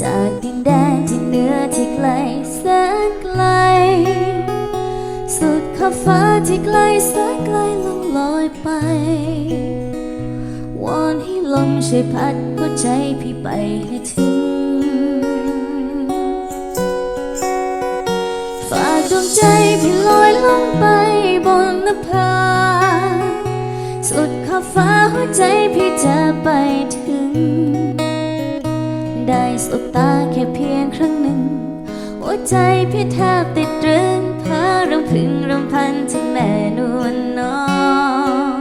จากดินแดนที่เหนือที่ไกลแสนไกล สุดขอบฟ้าที่ไกลแสนไกลลองลอยไป วอนให้ลมช่วยพัดหัวใจพี่ไปให้ถึงฝากดวงใจพี่ลอยลงไปบนนภาสุดขอบฟ้าหัวใจพี่จะไปถึง สบตาแค่เพียงครั้งหนึ่ง หัวใจพี่แทบติดตรึงพ้อรำพึงรำพันถึงแม่นวลน้อง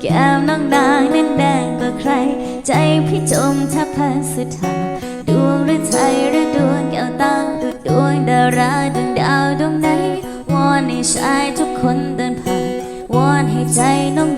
แก้มน้องนางนั้นแดงกว่าใคร ใจพี่จมแทบพัสุธาดวงหรือไทยหรือดวงแก้วตาดูดวงดาราดวงดาวดวงไหนวอนให้ชายทุกคนเดินผ่านวอนให้ใจน้อง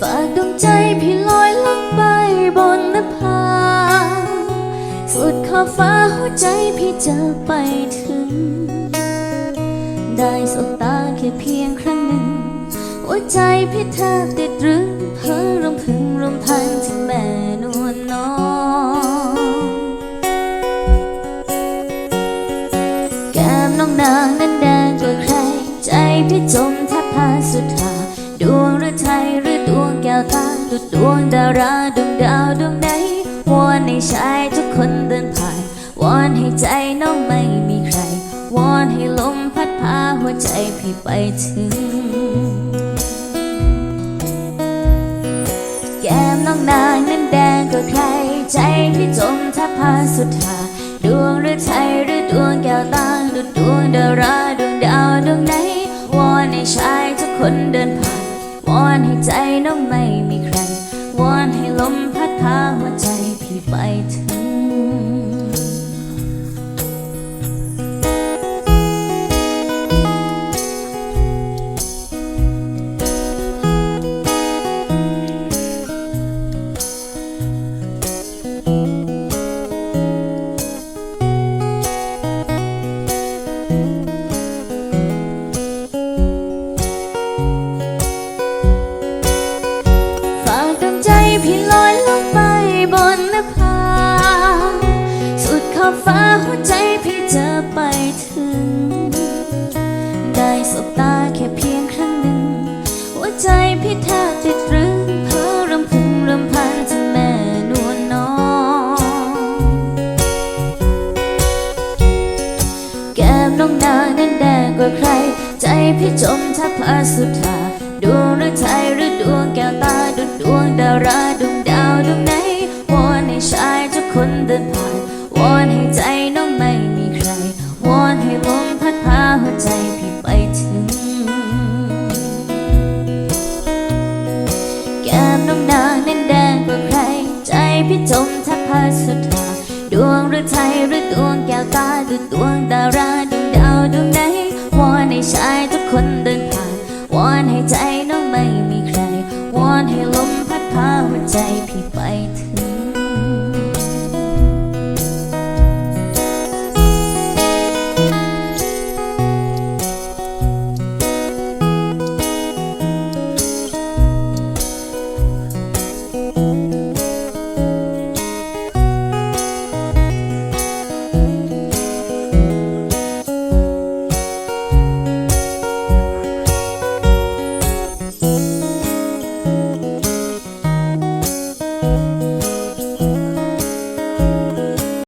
ฝากดวงใจพี่ลอยลงไปบนนภา สุดขอบฟ้าหัวใจพี่จะไปถึง ได้สบตาแค่เพียงครั้งหนึ่ง หัวใจพี่แทบติดรึงเพ้อรำพึงรำพันถึงแม่นวลน้องแก้มน้องนางนั้นแดงกว่าใคร ใจพี่จมแทบพาสุดาดวงหรือไทยหรือ วตาดุดวงดาราดวงดาวดวงไหนวอนให้ชายทุกคนเดินผ่านวอนให้ใจน้องไม่มีใครวอนให้ลมพัดพาหัวใจพี่ไปถึง แก้มน้องนางนั้นแดงกว่าใคร ใจพี่จมแทบพาสุดาดวงหรือไทยหรือดวงแก้วตาดุดดวงดาราดวงดาวดวงไหนวอนให้ชายทุกคนเดินผ่าน วอนให้ใจน้องไม่มีใคร วอนให้ลมพัดพาหัวใจพี่ไปเธอ พี่ลอยลงไปบนนภา สุดขอบฟ้าหัวใจพี่จะไปถึง ได้สบตาแค่เพียงครั้งหนึ่ง หัวใจพี่แทบติดตรึงเพ้อรำพึงรำพันถึงแม่นวลน้อง แก้มน้องนางนั้นแดงกว่าใคร ใจพี่จมแทบพาสุธาดวงหรือไท มทัพพรสุธาดวงฤทัยหรือดวงแก้วตาหรืดวงดาราดวงดาวดวงไหนวอนให้ชายทุกคนเดินผ่านวอนให้ใจน้องไม่มีใครวอนให้ลมพัดพาหัวใจพี่ไป